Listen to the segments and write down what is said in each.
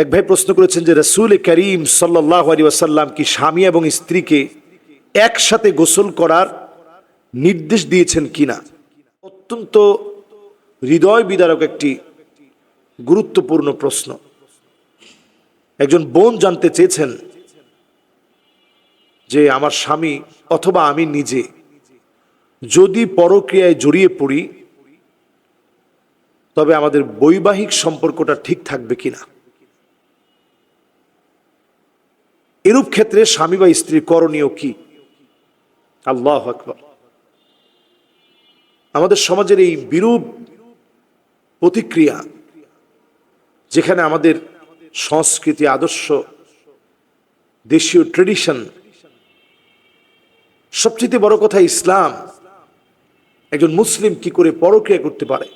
এক ভাই প্রশ্ন করেছেন যে রসুল করিম সাল্লাহ আলী কি স্বামী এবং স্ত্রীকে একসাথে গোসল করার নির্দেশ দিয়েছেন কিনা? অত্যন্ত হৃদয় বিদারক একটি গুরুত্বপূর্ণ প্রশ্ন। একজন বোন জানতে চেয়েছেন যে আমার স্বামী অথবা আমি নিজে যদি পরক্রিয়ায় জড়িয়ে পড়ি, তবে আমাদের বৈবাহিক সম্পর্কটা ঠিক থাকবে কিনা? এরূপ ক্ষেত্রে স্বামী বা স্ত্রীর করণীয় কি? আল্লাহ আকবর। আমাদের সমাজের এই বিরূপ প্রতিক্রিয়া, যেখানে আমাদের সংস্কৃতি, আদর্শ, দেশীয় ট্রেডিশন সবচেয়ে বড় কথা ইসলাম, একজন মুসলিম কি করে পরক্রিয়া করতে পারে?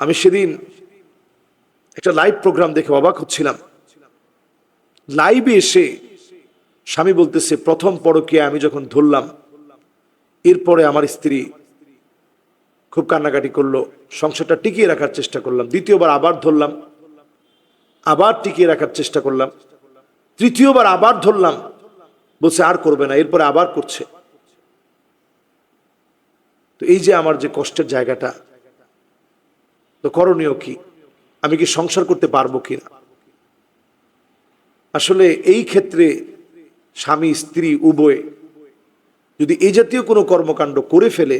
আমি সেদিন একটা লাইভ প্রোগ্রাম দেখে অবাক হচ্ছিলাম। লাইভে এসে স্বামী বলতেছে, প্রথম পরকে আমি যখন ধরলাম, এরপরে আমার স্ত্রী খুব কান্নাকাটি করল, সংসারটা টিকিয়ে রাখার চেষ্টা করলাম, দ্বিতীয়বার আবার ধরলাম, আবার টিকিয়ে রাখার চেষ্টা করলাম, তৃতীয়বার আবার ধরলাম, বলছে, আর করবে না, এরপরে আবার করছে। তো এই যে আমার যে কষ্টের জায়গাটা, তো করণীয় কি? আমি কি সংসার করতে পারব কিনা? আসলে এই ক্ষেত্রে স্বামী, স্ত্রী, উভয়ে যদি এই জাতীয় কোনো কর্মকাণ্ড করে ফেলে,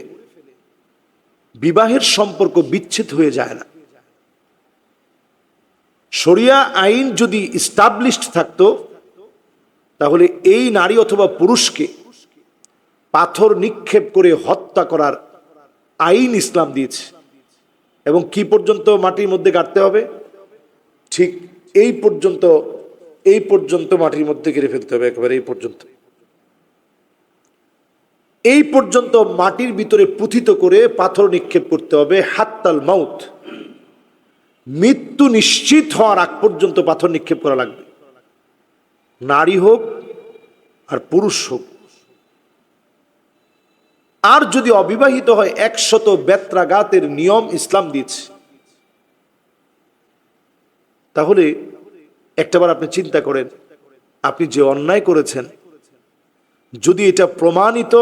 বিবাহের সম্পর্ক বিচ্ছেদ হয়ে যায় না। শরিয়া আইন যদি ইস্টাবলিশড থাকতো, তাহলে এই নারী অথবা পুরুষকে পাথর নিক্ষেপ করে হত্যা করার আইন ইসলাম দিয়েছে। এবং কি পর্যন্ত মাটির মধ্যে গাড়তে হবে? ঠিক এই পর্যন্ত এই পর্যন্ত মাটির মধ্যে ঘিরে ফেলতে হবে একেবারে এই পর্যন্ত। এই পর্যন্ত মাটির ভিতরে পুথিত করে পাথর নিক্ষেপ করতে হবে, হাত্তাল মাউথ মৃত্যু নিশ্চিত হওয়ার আগ পর্যন্ত পাথর নিক্ষেপ করা লাগবে। নারী হোক আর পুরুষ হোক। আর যদি অবিবাহিত হয়, একশত বেত্রাঘাতের নিয়ম ইসলাম দিয়েছে। তাহলে একটাবার আপনি চিন্তা করেন, আপনি যে অন্যায় করেছেন, যদি এটা প্রমাণিত,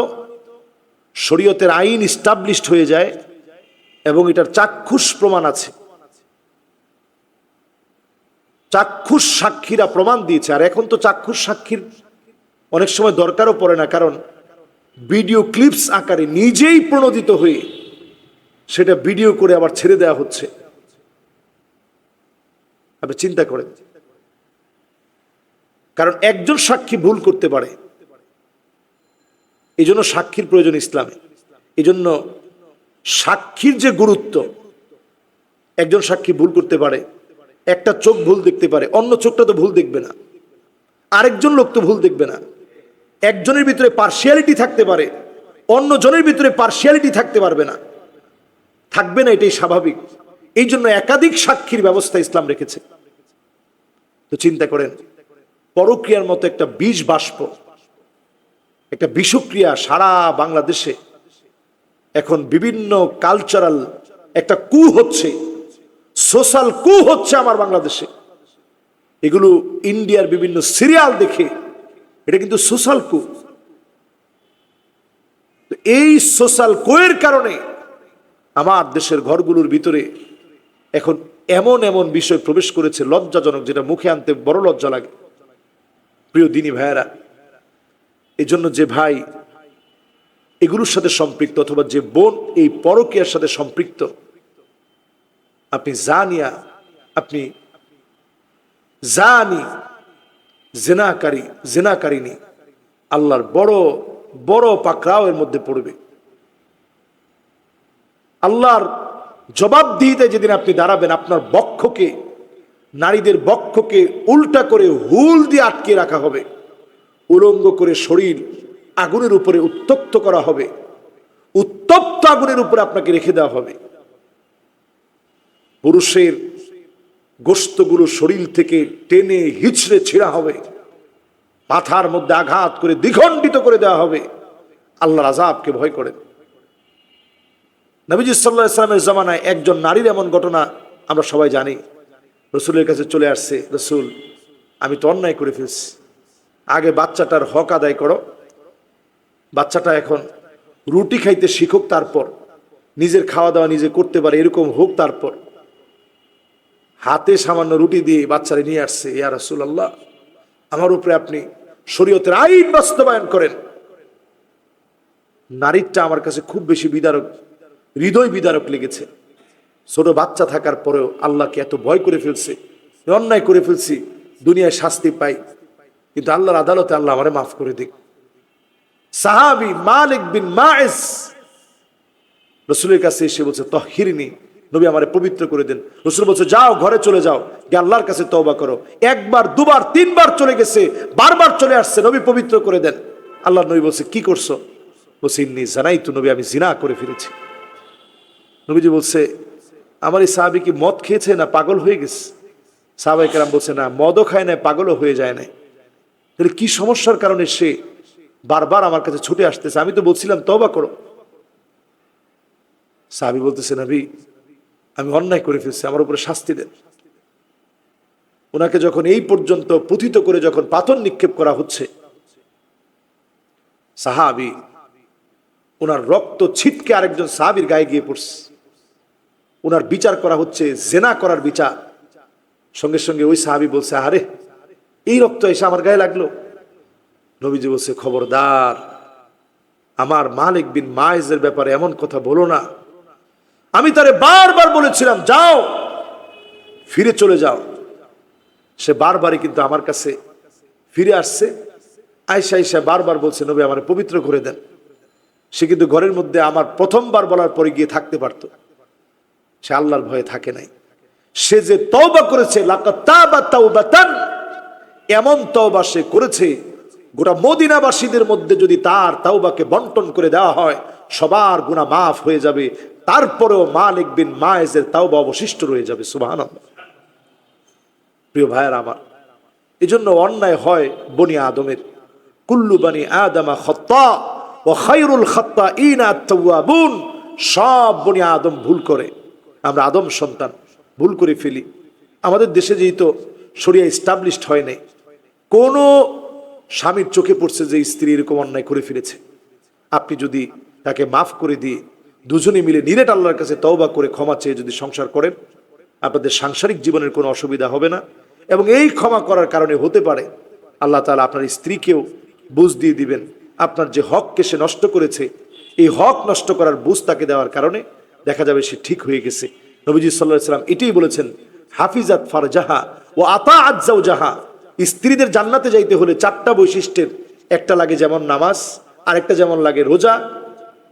শরীয়তের আইন ইস্টাবলিশড হয়ে যায় এবং এটার চাক্ষুষ প্রমাণ আছে। চাক্ষুষ সাক্ষীরা প্রমাণ দিয়েছে, আর এখন তো চাক্ষুষ সাক্ষীর অনেক সময় দরকারও পড়ে না, কারণ ভিডিও ক্লিপস আকারে নিজেই প্রণোদিত হয়ে সেটা ভিডিও করে আবার ছেড়ে দেওয়া হচ্ছে। আপনি চিন্তা করেন। কারণ একজন সাক্ষী ভুল করতে পারে। এই জন্য সাক্ষীর প্রয়োজন ইসলামে। এই জন্য সাক্ষীর যে গুরুত্ব, একজন সাক্ষী ভুল করতে পারে, একটা চোখ ভুল দেখতে পারে, অন্য চোখটা তো ভুল দেখবে না। আরেকজন লোক তো ভুল দেখবে না। একজনের ভিতরে পার্সিয়ালিটি থাকতে পারে অন্য জনের ভিতরে পার্সিয়ালিটি থাকতে পারবে না। থাকবে না, এটাই স্বাভাবিক। এই জন্য একাধিক সাক্ষীর ব্যবস্থা ইসলাম রেখেছে। তো চিন্তা করেন পরক্রিয়ার মতো একটা বীজ বাষ্প, একটা বিষক্রিয়া সারা বাংলাদেশে। এখন বিভিন্ন কালচারাল একটা কু হচ্ছে সোশ্যাল কু হচ্ছে আমার বাংলাদেশে। এগুলো ইন্ডিয়ার বিভিন্ন সিরিয়াল দেখে, এটা কিন্তু সোশ্যাল কু। এই সোশ্যাল কোয়ের কারণে আমার দেশের ঘরগুলোর ভিতরে এখন এমন এমন বিষয় প্রবেশ করেছে, লজ্জাজনক, যেটা মুখে আনতে বড় লজ্জা লাগে। প্রিয় দিনী ভাইয়েরা এই জন্য যে ভাই এগুলোর সাথে সম্পৃক্ত অথবা যে বোন এই পরকিয়ার সাথে সম্পৃক্ত, আপনি জানিয়া, আপনি জানি জেনাকারী জেনাকারিনী আল্লাহর বড় বড় পাকড়াও এর মধ্যে পড়বে। আল্লাহর জবাবদিহিতে যেদিন আপনি দাঁড়াবেন, আপনার বক্ষকে নারীদের বক্ষকে উল্টা করে হুল দিয়ে আটকে রাখা হবে। উলঙ্গ করে শরীর আগুনের উপরে উত্তপ্ত করা হবে। উত্তপ্ত আগুনের উপরে আপনাকে রেখে দেওয়া হবে। পুরুষের গোস্তগুলো শরীর থেকে টেনে হিচড়ে ছেঁড়া হবে। মাথার মধ্যে আঘাত করে দ্বিখণ্ডিত করে দেওয়া হবে। আল্লাহর আজাবকে ভয় করেন। নবীজি সাল্লাহ ইসলামের জামানায় একজন নারীর এমন ঘটনা আমরা সবাই জানি। রসুলের কাছে চলে আসছে, রসুল, আমি তো অন্যায় করে ফেলছি। আগে বাচ্চাটার হক আদায় করো। বাচ্চাটা এখন রুটি খাইতে শিখুক তারপর। নিজের খাওয়া দাওয়া নিজে করতে পারে, এরকম হোক তারপর। হাতে সামান্য রুটি দিয়ে বাচ্চারে নিয়ে আসছে, ইয়া রসুল আল্লাহ আমার উপরে আপনি শরীয়তের আইন বাস্তবায়ন করেন। নারীরটা আমার কাছে খুব বেশি বিদারক, হৃদয় বিদারক লেগেছে। ছোট বাচ্চা থাকার পরেও আল্লাহকে এত ভয় করে ফেলছে অন্যায় করে ফেলছি, দুনিয়ায় শাস্তি পাই। কিন্তু আল্লাহর আদালতে আল্লাহ আমারে মাফ করে দিক। সাহাবি মালিক বিন মায়েস রসুলের কাছে এসে বলছে, তহিরিনী, নবী আমারে পবিত্র করে দেন। রসুল বলছে, যাও, ঘরে চলে যাও, গিয়ে আল্লাহর কাছে তওবা করো। একবার, দুবার, তিনবার চলে গেছে, বারবার চলে আসছে, নবী পবিত্র করে দেন। আল্লাহ নবী বলছে, কি করছ? বলছে, ইন্নি জানাই তো নবী, আমি জিনা করে ফিরেছি। নবীজি বলছে আমার এই সাহাবি কি মদ খেয়েছে না পাগল হয়ে গেছে? সাহাবাই কেরাম বলছে, না, মদও খায় না পাগলও হয়ে যায় না তাহলে কি সমস্যার কারণে সে বারবার আমার কাছে ছুটে আসতেছে? আমি তো বলছিলাম তবা করো। সাহাবি বলতেছে, নবী, আমি অন্যায় করে ফেলছি, আমার উপরে শাস্তি দেন। ওনাকে যখন এই পর্যন্ত পুথিত করে যখন পাথর নিক্ষেপ করা হচ্ছে, সাহাবি ওনার রক্ত ছিটকে আরেকজন সাহাবির গায়ে গিয়ে পড়ছে। ওনার বিচার করা হচ্ছে, জেনা করার বিচার। সঙ্গে সঙ্গে ওই সাহাবি বলছে আরে এই রক্ত এসে আমার গায়ে লাগল। নবীজি বলছে, খবরদার, আমার মালিক বিন মায়েজের ব্যাপারে এমন কথা বলো না। আমি তারে বারবার বলেছিলাম, যাও, ফিরে চলে যাও। সে বারবারই কিন্তু আমার কাছে ফিরে আসছে। আয়সা আয়সা বারবার বলছে, নবী আমার পবিত্র করে দেন। সে কিন্তু ঘরের মধ্যে আমার প্রথমবার বলার পরে গিয়ে থাকতে পারত। সে আল্লাহর ভয়ে থাকে নাই। সে যে তওবা করেছে এমন তওবা সে করেছে, গোটা মদিনাবাসীদের মধ্যে যদি তার তাওবাকে বন্টন করে দেওয়া হয়, সবার গুণা মাফ হয়ে যাবে। তারপরেও মালিক বিন মায়েজের তাওবা অবশিষ্ট রয়ে যাবে, সুবহানাল্লাহ। প্রিয় ভাইয়ের আমার এই জন্য অন্যায় হয় বনি আদমের। কুল্লু বানি আদমা খত্তা ও খাইরুল খত্তা ইনা তাওয়াবুন, সব বনি আদম ভুল করে। আমরা আদম সন্তান, ভুল করে ফেলি। আমাদের দেশে যেহেতু সরিয়া ইস্টাবলিশড হয় নাই, কোনো স্বামীর চোখে পড়ছে যে স্ত্রী এরকম অন্যায় করে ফেলেছে। আপনি যদি তাকে মাফ করে দিয়ে দুজনে মিলে নিরেট আল্লাহর কাছে তওবা করে ক্ষমা চেয়ে যদি সংসার করেন, আপনাদের সাংসারিক জীবনের কোনো অসুবিধা হবে না এবং এই ক্ষমা করার কারণে হতে পারে আল্লাহ তালা আপনার স্ত্রীকেও বুঝ দিয়ে দিবেন। আপনার যে হককে সে নষ্ট করেছে, এই হক নষ্ট করার বুঝ তাকে দেওয়ার কারণে দেখা যাবে সে ঠিক হয়ে গেছে। নবীজি সাল্লাহ সাল্লাম এটাই বলেছেন, হাফিজাত ফারজাহা ও আতা আজ্জাউ জাহা স্ত্রীদের জান্নাতে যাইতে হলে চারটা বৈশিষ্ট্যের, একটা লাগে যেমন নামাজ, আরেকটা যেমন লাগে রোজা,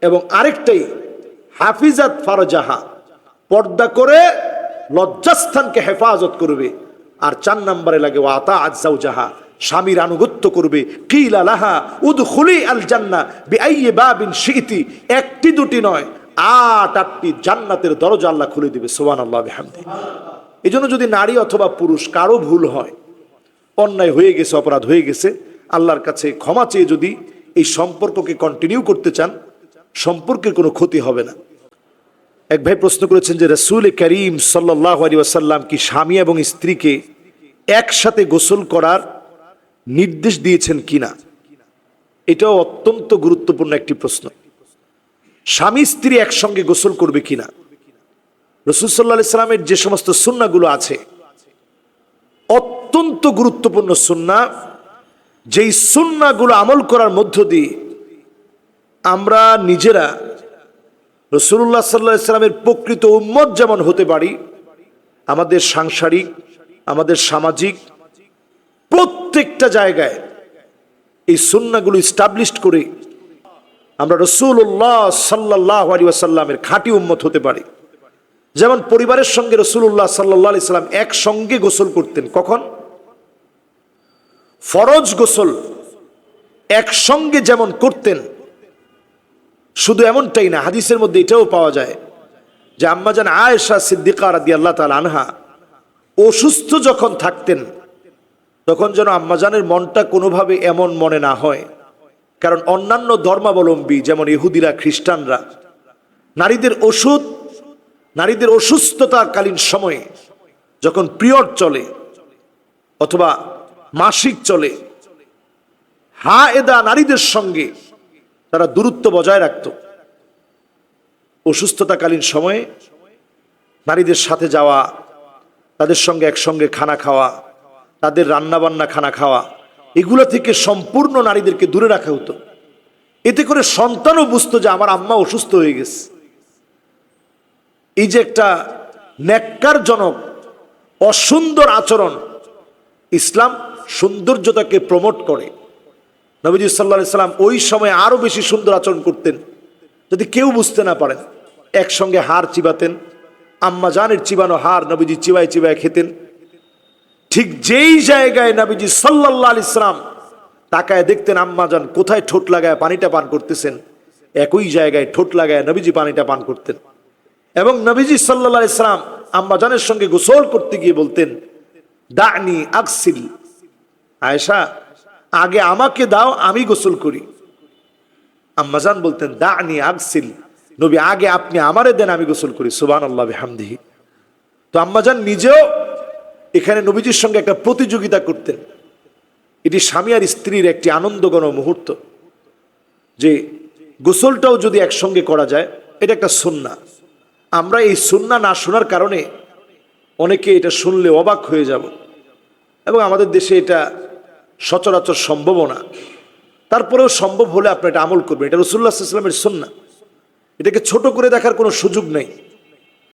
এবং আরেকটাই হাফিজাত ফারজাহা। পর্দা করে লজ্জাস্থানকে হেফাজত করবে, আর চার নম্বরে লাগে ও আতা আজ্জাউ জাহা স্বামীর আনুগত্য করবে, কিলা লাহা উদ খুলি আল জান্না বিআইয়ে বাবিন শিইতি একটি দুটি নয় আট, আটটি জান্নাতের দরজা আল্লাহ খুলে দিবে সোহান আল্লাহ বিহামদি। এই জন্য যদি নারী অথবা পুরুষ কারও ভুল হয়, অন্যায় হয়ে গেছে, অপরাধ হয়ে গেছে, আল্লাহর কাছে ক্ষমা চেয়ে যদি এই সম্পর্ককে কন্টিনিউ করতে চান, সম্পর্কের কোনো ক্ষতি হবে না। এক ভাই প্রশ্ন করেছেন যে রসুল করিম সাল্লাহ আলী ওয়াসাল্লাম কি স্বামী এবং স্ত্রীকে একসাথে গোসল করার নির্দেশ দিয়েছেন কিনা? এটাও অত্যন্ত গুরুত্বপূর্ণ একটি প্রশ্ন। স্বামী স্ত্রী একসঙ্গে গোসল করবে কিনা? রসুল সাল্লাহ সাল্লামের যে সমস্ত সুন্নাগুলো আছে, অত্যন্ত গুরুত্বপূর্ণ সুন্না যেই সুন্নাগুলো আমল করার মধ্য দিয়ে আমরা নিজেরা রসুল্লাহ সাল্লাহ ইসলামের প্রকৃত উম্মত যেমন হতে পারি, আমাদের সাংসারিক, আমাদের সামাজিক, প্রত্যেকটা জায়গায় এই সুন্নাগুলো স্টাবলিশড করে আমরা রসুল্লাহ সাল্লাহ আলী আসাল্লামের খাঁটি উম্মত হতে পারি। যেমন পরিবারের সঙ্গে রসুল্লাহ সাল্লাহ ইসলাম একসঙ্গে গোসল করতেন। কখন? ফরজ গোসল একসঙ্গে যেমন করতেন, শুধু এমনটাই না, হাদিসের মধ্যে এটাও পাওয়া যায় যে আম্মাজান আয়েশা সিদ্দিকা রাদি আল্লাহ তাল আনহা অসুস্থ যখন থাকতেন, তখন যেন আম্মাজানের মনটা কোনোভাবে এমন মনে না হয়। কারণ অন্যান্য ধর্মাবলম্বী, যেমন ইহুদিরা, খ্রিস্টানরা, নারীদের ওষুধ, নারীদের অসুস্থতাকালীন সময়ে যখন পিরিয়ড চলে অথবা মাসিক চলে, হা এদা নারীদের সঙ্গে তারা দূরত্ব বজায় রাখত। অসুস্থতাকালীন সময়ে নারীদের সাথে যাওয়া, তাদের সঙ্গে একসঙ্গে খানা খাওয়া, তাদের রান্নাবান্না খানা খাওয়া এগুলো থেকে সম্পূর্ণ নারীদেরকে দূরে রাখা হতো। এতে করে সন্তানও বুঝতো যে আমার আম্মা অসুস্থ হয়ে গেছে। এই যে একটা ন্যাক্কারজনক, অসুন্দর আচরণ ইসলাম সৌন্দর্যতাকে প্রমোট করে। নবীজি সাল্লা সাল্লাম ওই সময় আরও বেশি সুন্দর আচরণ করতেন। যদি কেউ বুঝতে না পারেন, একসঙ্গে হার চিবাতেন, আম্মা জানের চিবানো হার নবীজি চিবায় চিবায় খেতেন। ঠিক যেই জায়গায় নবীজি সাল্লাহ ইসলাম তাকায় দেখতেন আম্মা যান কোথায় ঠোঁট লাগায় পানিটা পান করতেছেন, একই জায়গায় ঠোঁট লাগায় নবীজি পানিটা পান করতেন। এবং নবীজি সাল্লাহ ইসলাম আম্মা জানের সঙ্গে গোসল করতে গিয়ে বলতেন, দানি আকসিল আয়েশা, আগে আমাকে দাও, আমি গোসল করি। আম্মাজান বলতেন, দানি আকসিল নবী, আগে আপনি আমারে দেন, আমি গোসল করি। সুবান আল্লাহ হামদিহি তো আম্মাজান নিজেও এখানে নবীজির সঙ্গে একটা প্রতিযোগিতা করতেন এটি স্বামী আর স্ত্রীর একটি আনন্দগণ মুহূর্ত। যে গোসলটাও যদি একসঙ্গে করা যায়, এটা একটা সন্না। আমরা এই সন্না না শোনার কারণে অনেকে এটা শুনলে অবাক হয়ে যাব। এবং আমাদের দেশে এটা সচরাচর সম্ভবও না। তারপরেও সম্ভব হলে আপনি এটা আমল করবেন। এটা রসুল্লাহ ইসলামের সন্না। এটাকে ছোট করে দেখার কোনো সুযোগ নেই।